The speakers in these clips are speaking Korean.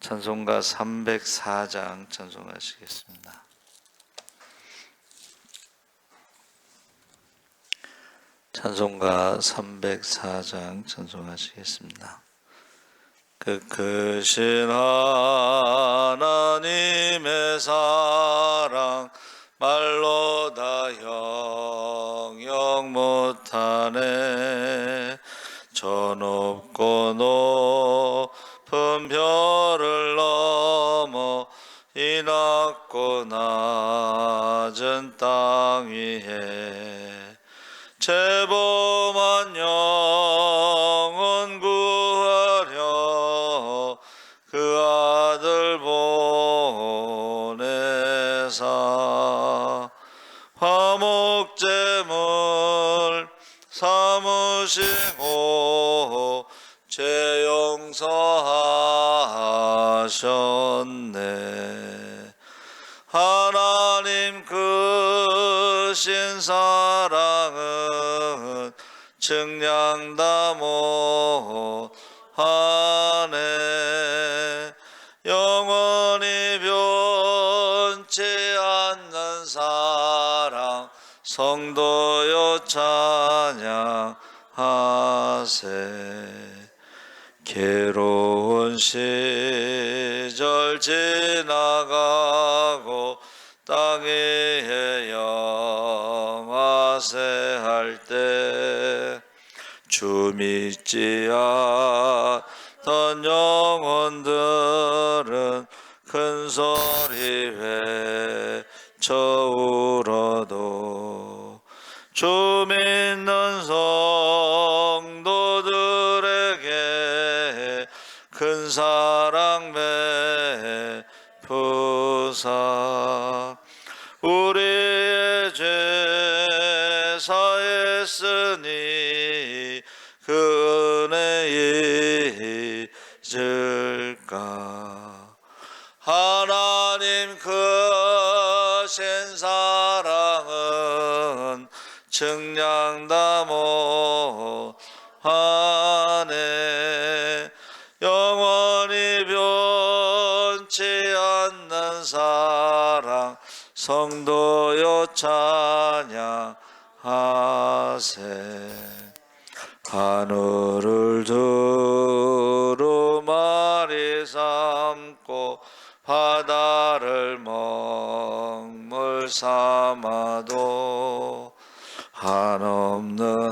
찬송가 304장 찬송하시겠습니다. 찬송가 304장 찬송하시겠습니다. 그 크신 하나님의 사랑 말로 다 영영 못하네 저 높고 높은 이 낮고 낮은 땅 위에 죄범한 영혼 구하려 그 아들 보내사 사랑은 증량다 못하네. 영원히 변치 않는 사랑 성도여 찬양하세. 괴로운 시절 지나가 믿지 않던 영혼들은 큰 소리 외쳐 울어도 주 믿는 사랑 성도여 찬양하세. 하늘을 두루마리 삼고 바다를 먹물 삼아도 한없는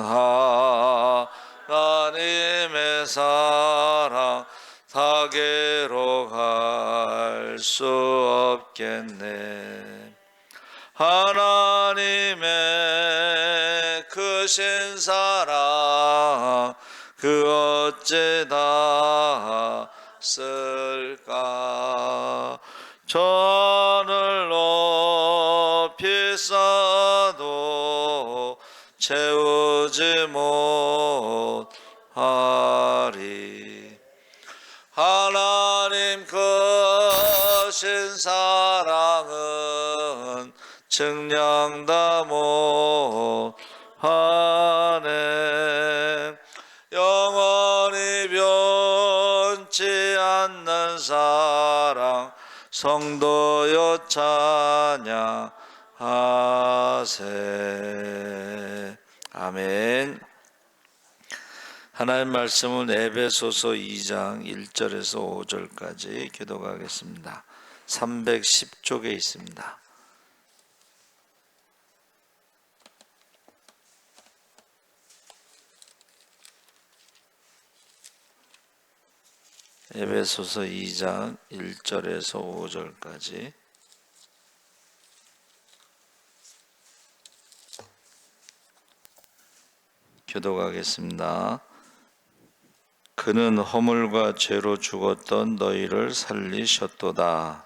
하나님의 사랑 다게로 갈 수 없 겠네. 하나님의 크신 사랑 그 어찌다 쓸까? 저 하늘 높이 쌓아도 채우지 못 크신 사랑은 증량다 못하네. 영원히 변치 않는 사랑 성도여 찬양하세. 아멘. 하나님 말씀은 에베소서 2장 1절에서 5절까지 교도하겠습니다. 310쪽에 있습니다. 에베소서 2장 1절에서 5절까지 교도하겠습니다. 그는 허물과 죄로 죽었던 너희를 살리셨도다.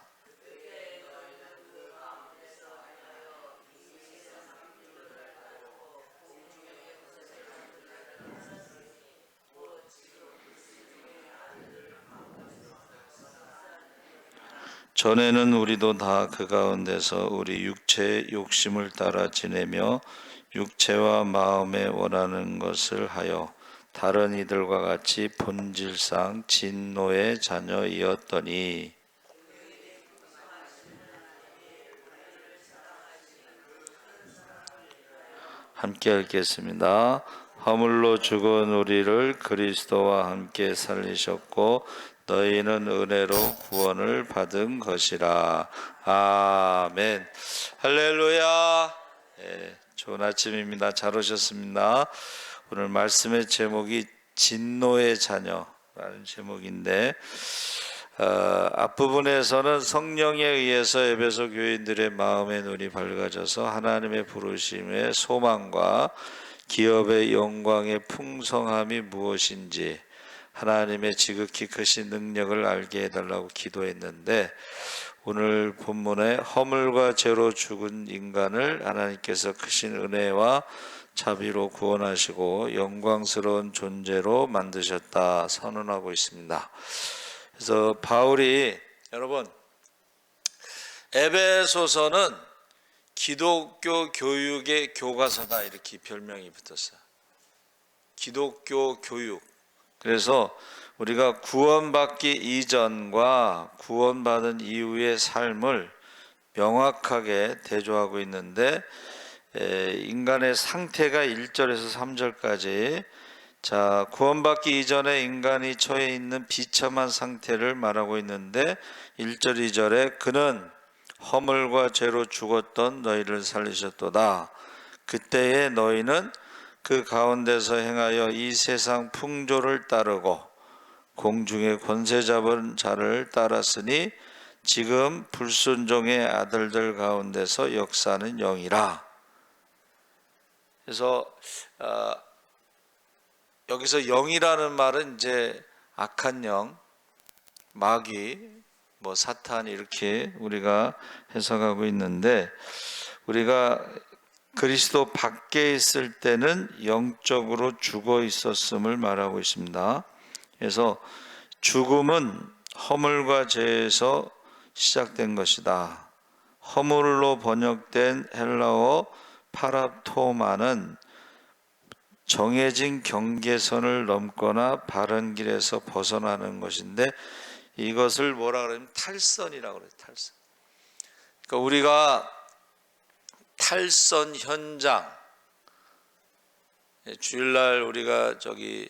전에는 우리도 다 그 가운데서 우리 육체의 욕심을 따라 지내며 육체와 마음에 원하는 것을 하여 다른 이들과 같이 본질상 진노의 자녀이었더니 함께 읽겠습니다. 허물로 죽은 우리를 그리스도와 함께 살리셨고 너희는 은혜로 구원을 받은 것이라. 아멘. 할렐루야. 예, 좋은 아침입니다. 잘 오셨습니다. 오늘 말씀의 제목이 진노의 자녀라는 제목인데 어, 앞부분에서는 성령에 의해서 에베소 교인들의 마음의 눈이 밝아져서 하나님의 부르심의 소망과 기업의 영광의 풍성함이 무엇인지 하나님의 지극히 크신 능력을 알게 해달라고 기도했는데 오늘 본문에 허물과 죄로 죽은 인간을 하나님께서 크신 은혜와 자비로 구원하시고 영광스러운 존재로 만드셨다 선언하고 있습니다. 그래서 바울이 여러분 에베소서는 기독교 교육의 교과서다 이렇게 별명이 붙었어요. 기독교 교육. 그래서 우리가 구원받기 이전과 구원받은 이후의 삶을 명확하게 대조하고 있는데 에, 인간의 상태가 1절에서 3절까지 자, 구원받기 이전에 인간이 처해 있는 비참한 상태를 말하고 있는데 1절 2절에 그는 허물과 죄로 죽었던 너희를 살리셨도다. 그때에 너희는 그 가운데서 행하여 이 세상 풍조를 따르고 공중의 권세 잡은 자를 따랐으니 지금 불순종의 아들들 가운데서 역사는 영이라. 그래서 어, 여기서 영이라는 말은 이제 악한 영, 마귀, 뭐 사탄 이렇게 우리가 해석하고 있는데 우리가 그리스도 밖에 있을 때는 영적으로 죽어 있었음을 말하고 있습니다. 그래서 죽음은 허물과 죄에서 시작된 것이다. 허물로 번역된 헬라어 파라토마는 정해진 경계선을 넘거나 바른 길에서 벗어나는 것인데 이것을 뭐라 그러면 탈선이라고 그래요. 탈선. 그러니까 우리가 탈선 현장 예, 주일날 우리가 저기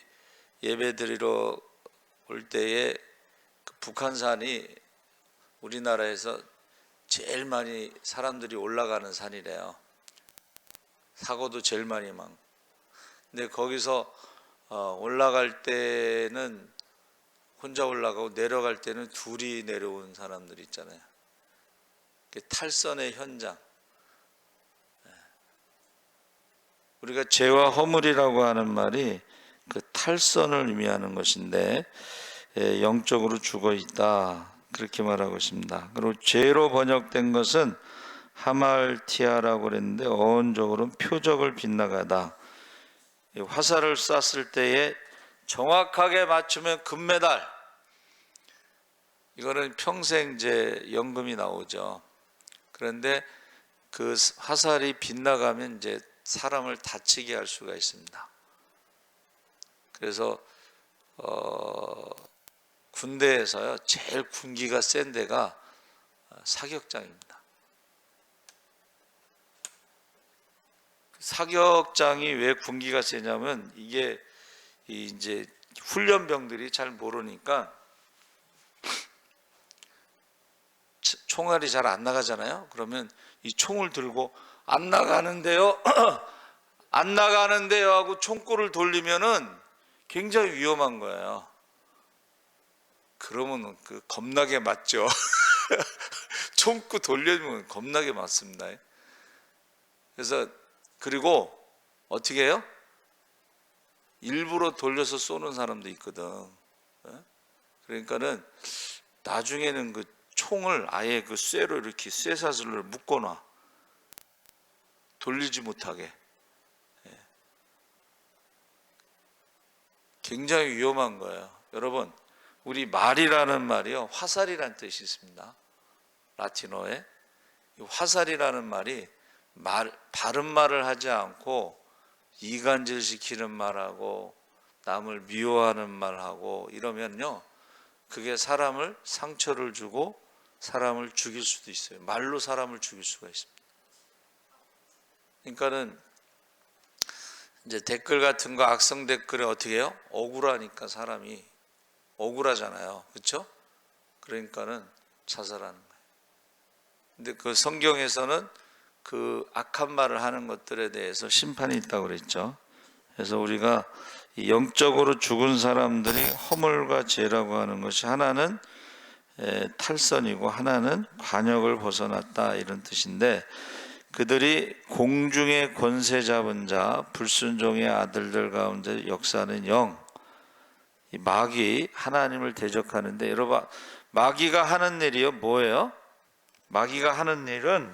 예배 드리러 올 때에 그 북한산이 우리나라에서 제일 많이 사람들이 올라가는 산이래요. 사고도 제일 많이 많고. 근데 거기서 어, 올라갈 때는 혼자 올라가고 내려갈 때는 둘이 내려온 사람들 있잖아요. 탈선의 현장. 예. 우리가 죄와 허물이라고 하는 말이 그 탈선을 의미하는 것인데 예, 영적으로 죽어 있다 그렇게 말하고 있습니다. 그리고 죄로 번역된 것은 하말티아라고 그랬는데 어원적으로는 표적을 빗나가다. 화살을 쐈을 때에 정확하게 맞추면 금메달. 이거는 평생 이제 연금이 나오죠. 그런데 그 화살이 빗나가면 이제 사람을 다치게 할 수가 있습니다. 그래서 어, 군대에서요 제일 군기가 센 데가 사격장입니다. 사격장이 왜 군기가 세냐면 이게 이 이제 훈련병들이 잘 모르니까 치- 총알이 잘 안 나가잖아요. 그러면 이 총을 들고 안 나가는데요. 안 나가는데요 하고 총구를 돌리면은 굉장히 위험한 거예요. 그러면 그 겁나게 맞죠. 총구 돌려주면 겁나게 맞습니다. 그래서 그리고 어떻게 해요? 일부러 돌려서 쏘는 사람도 있거든. 예? 그러니까는 나중에는 그 총을 아예 그 쇠로 이렇게 쇠사슬로 묶어놔. 돌리지 못하게. 예. 굉장히 위험한 거예요. 여러분, 우리 말이라는 말이요. 화살이라는 뜻이 있습니다. 라틴어에. 이 화살이라는 말이 말, 바른 말을 하지 않고 이간질 시키는 말하고 남을 미워하는 말하고 이러면요. 그게 사람을 상처를 주고 사람을 죽일 수도 있어요. 말로 사람을 죽일 수가 있습니다. 그러니까는 이제 댓글 같은 거 악성 댓글에 어떻게 해요? 억울하니까 사람이 억울하잖아요. 그렇죠? 그러니까는 자살하는 거예요. 근데 그 성경에서는 그 악한 말을 하는 것들에 대해서 심판이 있다고 그랬죠. 그래서 우리가 이 영적으로 죽은 사람들이 허물과 죄라고 하는 것이 하나는 에, 탈선이고 하나는 관역을 벗어났다 이런 뜻인데 그들이 공중의 권세 잡은 자 불순종의 아들들 가운데 역사하는 영 이 마귀 하나님을 대적하는데 여러분 마귀가 하는 일이요 뭐예요? 마귀가 하는 일은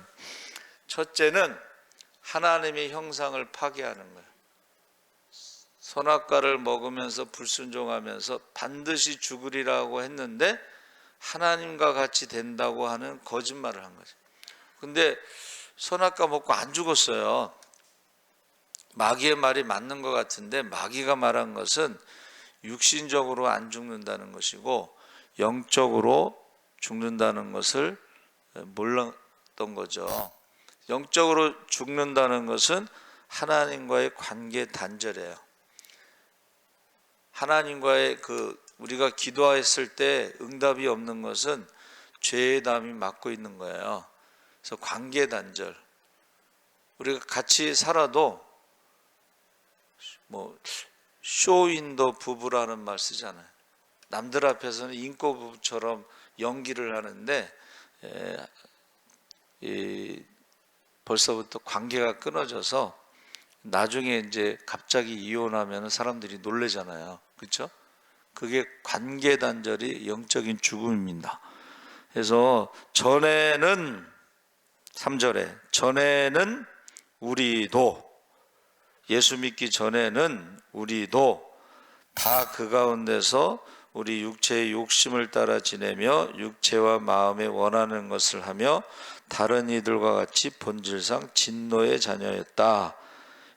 첫째는 하나님의 형상을 파괴하는 거예요. 선악과를 먹으면서 불순종하면서 반드시 죽으리라고 했는데 하나님과 같이 된다고 하는 거짓말을 한 거죠. 근데 선악과 먹고 안 죽었어요. 마귀의 말이 맞는 것 같은데 마귀가 말한 것은 육신적으로 안 죽는다는 것이고 영적으로 죽는다는 것을 몰랐던 거죠. 영적으로 죽는다는 것은 하나님과의 관계 단절이에요. 하나님과의 그 우리가 기도했을 때 응답이 없는 것은 죄의 담이 막고 있는 거예요. 그래서 관계 단절. 우리가 같이 살아도 뭐 쇼윈도 부부라는 말 쓰잖아요. 남들 앞에서는 인고 부부처럼 연기를 하는데 에, 이, 벌써부터 관계가 끊어져서 나중에 이제 갑자기 이혼하면 사람들이 놀래잖아요. 그렇죠? 그게 관계 단절이 영적인 죽음입니다. 그래서 전에는 3절에 전에는 우리도 예수 믿기 전에는 우리도 다 그 가운데서 우리 육체의 욕심을 따라 지내며 육체와 마음에 원하는 것을 하며 다른 이들과 같이 본질상 진노의 자녀였다.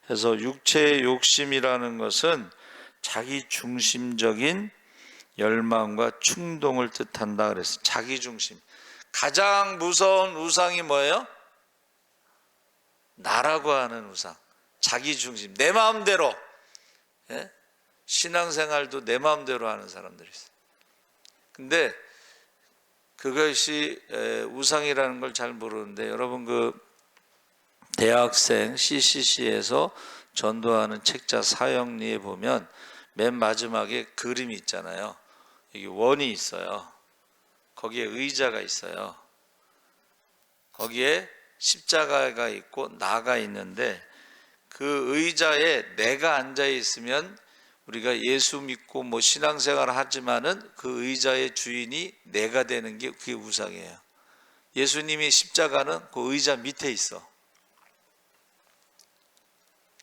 그래서 육체의 욕심이라는 것은 자기 중심적인 열망과 충동을 뜻한다 그랬어요. 자기 중심. 가장 무서운 우상이 뭐예요? 나라고 하는 우상. 자기 중심. 내 마음대로. 예? 신앙생활도 내 마음대로 하는 사람들이 있어요. 근데 그것이 에, 우상이라는 걸 잘 모르는데 여러분 그 대학생 CCC에서 전도하는 책자 사형리에 보면 맨 마지막에 그림이 있잖아요. 여기 원이 있어요. 거기에 의자가 있어요. 거기에 십자가가 있고 나가 있는데 그 의자에 내가 앉아 있으면 우리가 예수 믿고 뭐 신앙생활을 하지만은 그 의자의 주인이 내가 되는 게 그게 우상이에요. 예수님이 십자가는 그 의자 밑에 있어.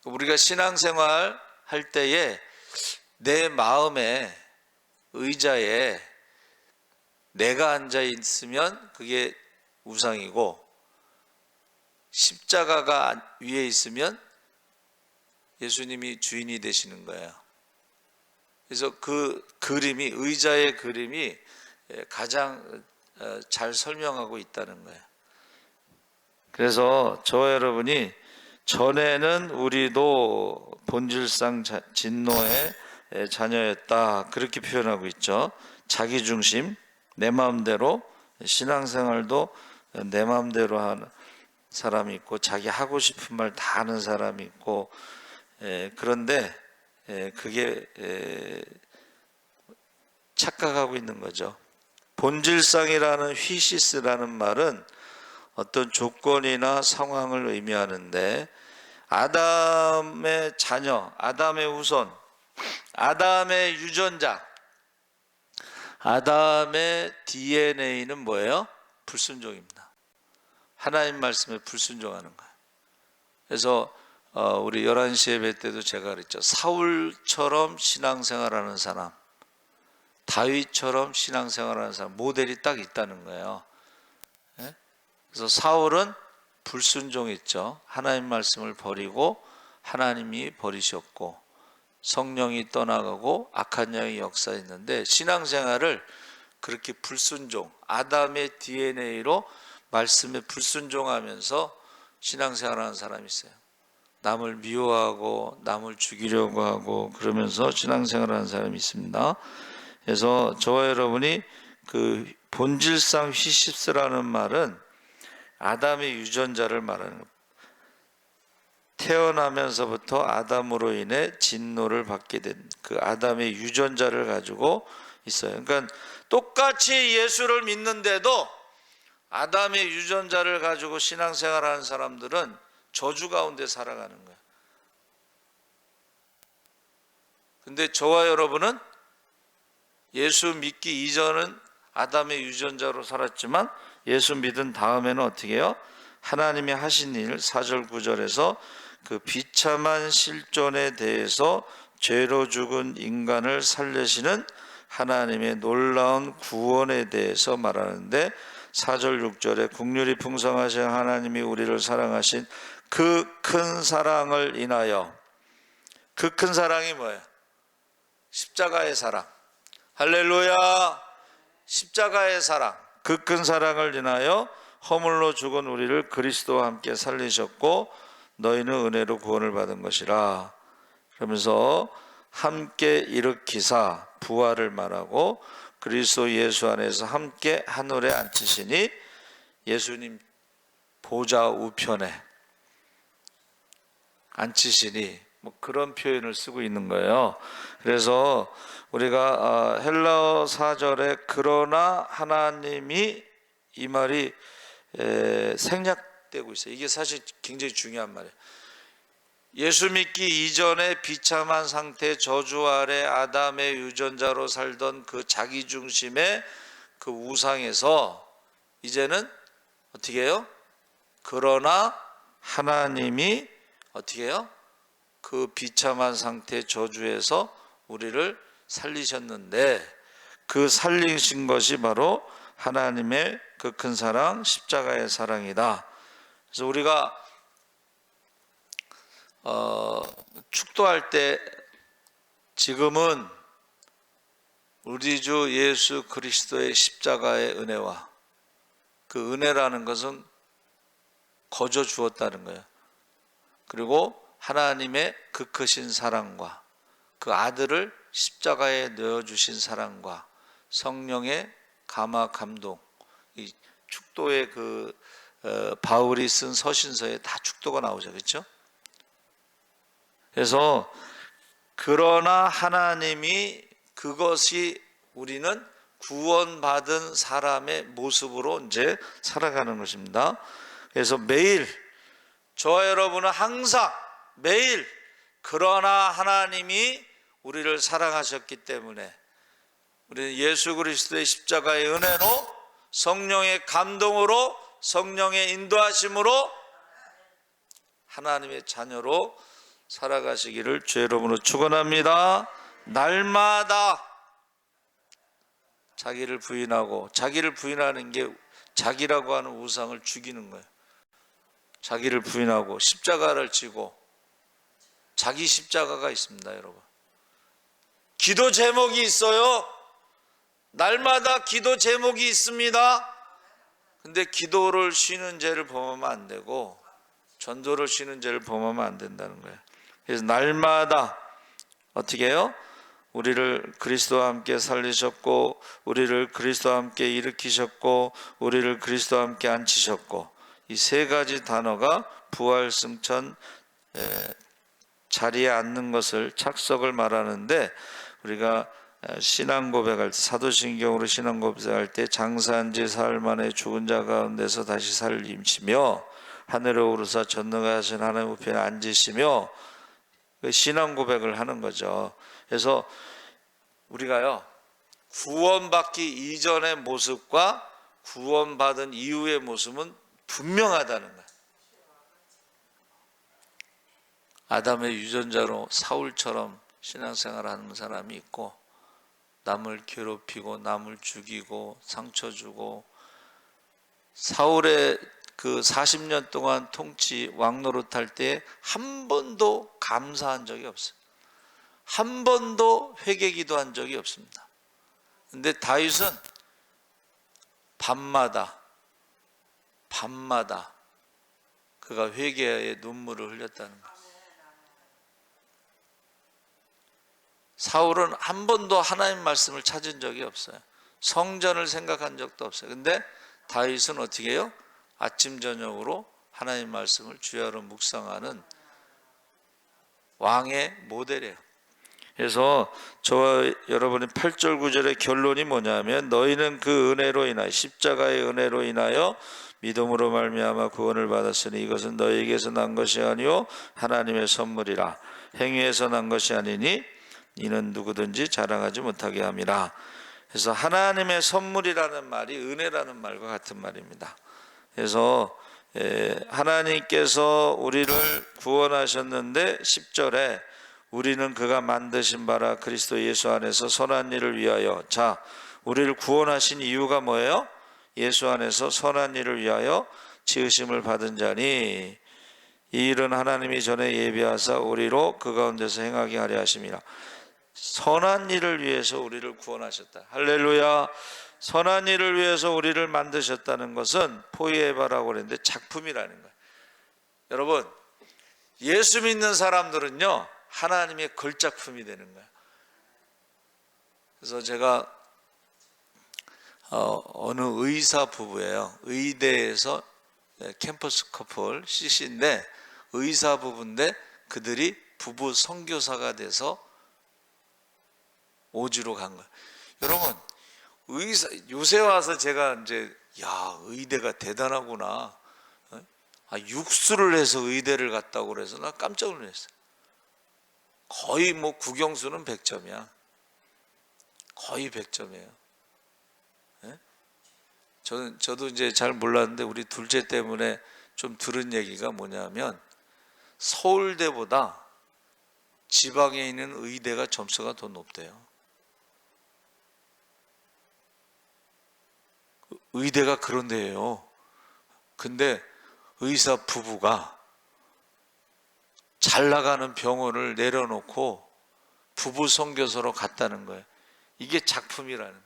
우리가 신앙생활 할 때에 내 마음에 의자에 내가 앉아 있으면 그게 우상이고 십자가가 위에 있으면 예수님이 주인이 되시는 거예요. 그래서 그 그림이 의자의 그림이 가장 어, 잘 설명하고 있다는 거예요. 그래서 저 여러분이 전에는 우리도 본질상 자- 진노의 에, 자녀였다 그렇게 표현하고 있죠. 자기 중심, 내 마음대로 신앙생활도 내 마음대로 하는 사람이 있고 자기 하고 싶은 말 다 하는 사람이 있고 에, 그런데 에, 그게 에, 착각하고 있는 거죠. 본질상이라는 휘시스라는 말은 어떤 조건이나 상황을 의미하는데 아담의 자녀, 아담의 후손, 아담의 유전자, 아담의 DNA는 뭐예요? 불순종입니다. 하나님 말씀에 불순종하는 거예요. 그래서 어, 우리 11시 예배 때도 제가 그랬죠. 사울처럼 신앙생활하는 사람, 다윗처럼 신앙생활하는 사람 모델이 딱 있다는 거예요. 예? 그래서 사울은 불순종했죠. 하나님 말씀을 버리고 하나님이 버리셨고 성령이 떠나가고 악한 영이 역사했는데 신앙생활을 그렇게 불순종 아담의 DNA로 말씀에 불순종하면서 신앙생활하는 사람이 있어요. 남을 미워하고 남을 죽이려고 하고 그러면서 신앙생활하는 사람이 있습니다. 그래서 저와 여러분이 그 본질상 휘십스라는 말은 아담의 유전자를 말하는. 태어나면서부터 아담으로 인해 진노를 받게 된 그 아담의 유전자를 가지고 있어요. 그러니까 똑같이 예수를 믿는데도 아담의 유전자를 가지고 신앙생활하는 사람들은 저주 가운데 살아가는 거예요. 근데 저와 여러분은 예수 믿기 이전은 아담의 유전자로 살았지만 예수 믿은 다음에는 어떻게 해요? 하나님이 하신 일 4절 9절에서 그 비참한 실존에 대해서 죄로 죽은 인간을 살리시는 하나님의 놀라운 구원에 대해서 말하는데 4절 6절에 국률이 풍성하신 하나님이 우리를 사랑하신 그 큰 사랑을 인하여 그 큰 사랑이 뭐예요? 십자가의 사랑. 할렐루야. 십자가의 사랑. 그 큰 사랑을 인하여 허물로 죽은 우리를 그리스도와 함께 살리셨고 너희는 은혜로 구원을 받은 것이라. 그러면서 함께 일으키사 부활을 말하고 그리스도 예수 안에서 함께 하늘에 앉히시니 예수님 보좌 우편에 앉히시니 뭐 그런 표현을 쓰고 있는 거예요. 그래서 우리가 아, 헬라어 사절에 그러나 하나님이 이 말이 에, 생략 되고 있어요. 이게 사실 굉장히 중요한 말이에요. 예수 믿기 이전에 비참한 상태 저주 아래 아담의 유전자로 살던 그 자기 중심의 그 우상에서 이제는 어떻게 해요? 그러나 하나님이 어떻게 해요? 그 비참한 상태 저주에서 우리를 살리셨는데 그 살리신 것이 바로 하나님의 그 큰 사랑 십자가의 사랑이다. 그래서 우리가 어, 축도할 때 지금은 우리 주 예수 그리스도의 십자가의 은혜와 그 은혜라는 것은 거저 주었다는 거예요. 그리고 하나님의 그 크신 사랑과 그 아들을 십자가에 넣어 주신 사랑과 성령의 감화 감동 이 축도의 그 어, 바울이 쓴 서신서에 다 축도가 나오죠. 그렇죠? 그래서 그러나 하나님이 그것이 우리는 구원받은 사람의 모습으로 이제 살아가는 것입니다. 그래서 매일 저와 여러분은 항상 매일 그러나 하나님이 우리를 사랑하셨기 때문에 우리는 예수 그리스도의 십자가의 은혜로 성령의 감동으로 성령의 인도하심으로 하나님의 자녀로 살아가시기를 주 여러분으로 축원합니다. 날마다 자기를 부인하고 자기를 부인하는 게 자기라고 하는 우상을 죽이는 거예요. 자기를 부인하고 십자가를 지고 자기 십자가가 있습니다, 여러분. 기도 제목이 있어요. 날마다 기도 제목이 있습니다. 근데 기도를 쉬는 죄를 범하면 안 되고 전도를 쉬는 죄를 범하면 안 된다는 거예요. 그래서 날마다 어떻게 해요? 우리를 그리스도와 함께 살리셨고 우리를 그리스도와 함께 일으키셨고 우리를 그리스도와 함께 앉히셨고 이 세 가지 단어가 부활 승천 에, 자리에 앉는 것을 착석을 말하는데 우리가 에, 신앙 고백할 때 사도신경으로 신앙 고백할 때 장사한 지 사흘 만에 죽은 자 가운데서 다시 살림치며 하늘에 오르사 전능하신 하나님 우편에 앉으시며 그 신앙 고백을 하는 거죠. 그래서 우리가요 구원받기 이전의 모습과 구원받은 이후의 모습은 분명하다는 거예요. 아담의 유전자로 사울처럼 신앙생활하는 사람이 있고 남을 괴롭히고 남을 죽이고 상처 주고 사울의 그 40년 동안 통치 왕노릇 할때 한 번도 감사한 적이 없어요. 한 번도 회개 기도한 적이 없습니다. 근데 다윗은 밤마다 밤마다 그가 회개의 눈물을 흘렸다는 거예요. 사울은 한 번도 하나님 말씀을 찾은 적이 없어요. 성전을 생각한 적도 없어요. 근데 다윗은 어떻게 해요? 아침 저녁으로 하나님 말씀을 주야로 묵상하는 왕의 모델이에요. 그래서 저와 여러분이 8절 9절의 결론이 뭐냐면 너희는 그 은혜로 인하여 십자가의 은혜로 인하여 믿음으로 말미암아 구원을 받았으니 이것은 너희에게서 난 것이 아니요 하나님의 선물이라 행위에서 난 것이 아니니 이는 누구든지 자랑하지 못하게 함이라. 그래서 하나님의 선물이라는 말이 은혜라는 말과 같은 말입니다. 그래서 에, 하나님께서 우리를 구원하셨는데 10절에 우리는 그가 만드신 바라 그리스도 예수 안에서 선한 일을 위하여 자 우리를 구원하신 이유가 뭐예요? 예수 안에서 선한 일을 위하여 지으심을 받은 자니 이 일은 하나님이 전에 예비하사 우리로 그 가운데서 행하게 하려 하심이라 선한 일을 위해서 우리를 구원하셨다 할렐루야 선한 일을 위해서 우리를 만드셨다는 것은 포이에바라고 그랬는데 작품이라는 거예요 여러분 예수 믿는 사람들은요 하나님의 걸작품이 되는 거예요. 그래서 제가 어, 느 의사 부부예요. 의대에서 네, 캠퍼스 커플 CC인데 의사 부부인데 그들이 부부 선교사가 돼서 오주로 간 거예요. 여러분 의사 요새 와서 제가 이제 야 의대가 대단하구나. 어? 아, 육수를 해서 의대를 갔다고 그래서 나 깜짝 놀랐어요. 거의 뭐 국영수는 100점이야. 거의 100점이에요. 예? 저는 저도 이제 잘 몰랐는데 우리 둘째 때문에 좀 들은 얘기가 뭐냐면 서울대보다 지방에 있는 의대가 점수가 더 높대요. 의대가 그런 데예요. 근데 의사 부부가 잘 나가는 병원을 내려놓고 부부 선교소로 갔다는 거예요. 이게 작품이라는 거예요.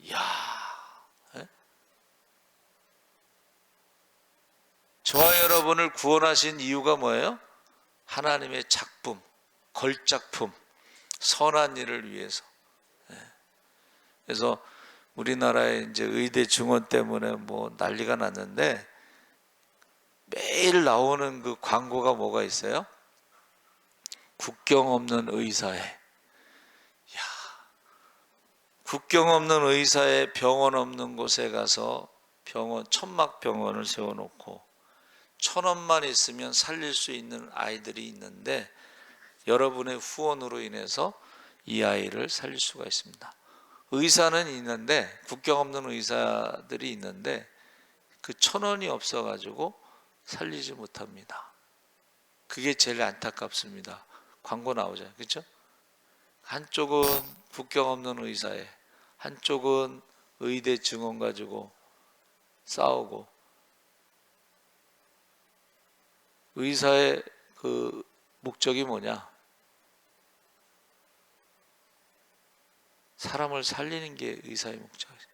이야. 에? 저와 여러분을 구원하신 이유가 뭐예요? 하나님의 작품, 걸작품, 선한 일을 위해서. 예. 그래서 우리나라의 이제 의대 증원 때문에 뭐 난리가 났는데 매일 나오는 그 광고가 뭐가 있어요? 국경 없는 의사에. 야, 국경 없는 의사에 병원 없는 곳에 가서 병원, 천막 병원을 세워놓고 천 원만 있으면 살릴 수 있는 아이들이 있는데 여러분의 후원으로 인해서 이 아이를 살릴 수가 있습니다. 의사는 있는데 국경 없는 의사들이 있는데 그 천 원이 없어가지고 살리지 못합니다. 그게 제일 안타깝습니다. 광고 나오잖아요. 그렇죠? 한쪽은 국경 없는 의사에 한쪽은 의대 증원 가지고 싸우고 의사의 그 목적이 뭐냐? 사람을 살리는 게 의사의 목적이죠.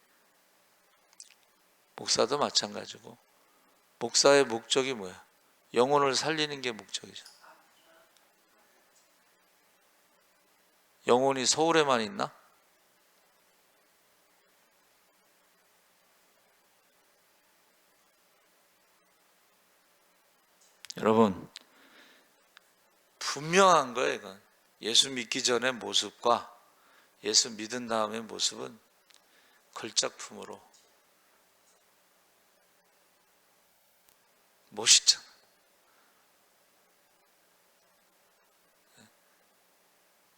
목사도 마찬가지고 목사의 목적이 뭐야? 영혼을 살리는 게 목적이죠. 영혼이 서울에만 있나? 여러분 분명한 거예요. 이건. 예수 믿기 전의 모습과 예수 믿은 다음의 모습은 걸작품으로 멋있잖아.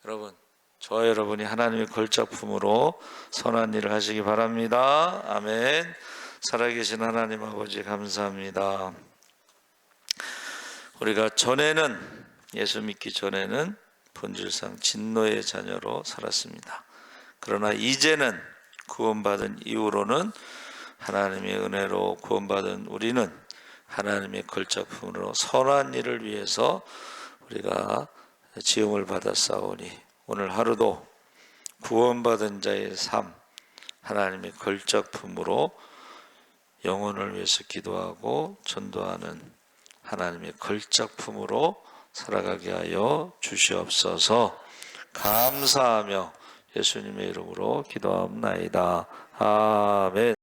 여러분, 저와 여러분이 하나님의 걸작품으로 선한 일을 하시기 바랍니다. 아멘. 살아계신 하나님 아버지 감사합니다. 우리가 전에는 예수 믿기 전에는 본질상 진노의 자녀로 살았습니다. 그러나 이제는 구원받은 이후로는 하나님의 은혜로 구원받은 우리는 하나님의 걸작품으로 선한 일을 위해서 우리가 지음을 받았사오니 오늘 하루도 구원받은 자의 삶 하나님의 걸작품으로 영혼을 위해서 기도하고 전도하는 하나님의 걸작품으로 살아가게 하여 주시옵소서 감사하며 예수님의 이름으로 기도합나이다. 아멘.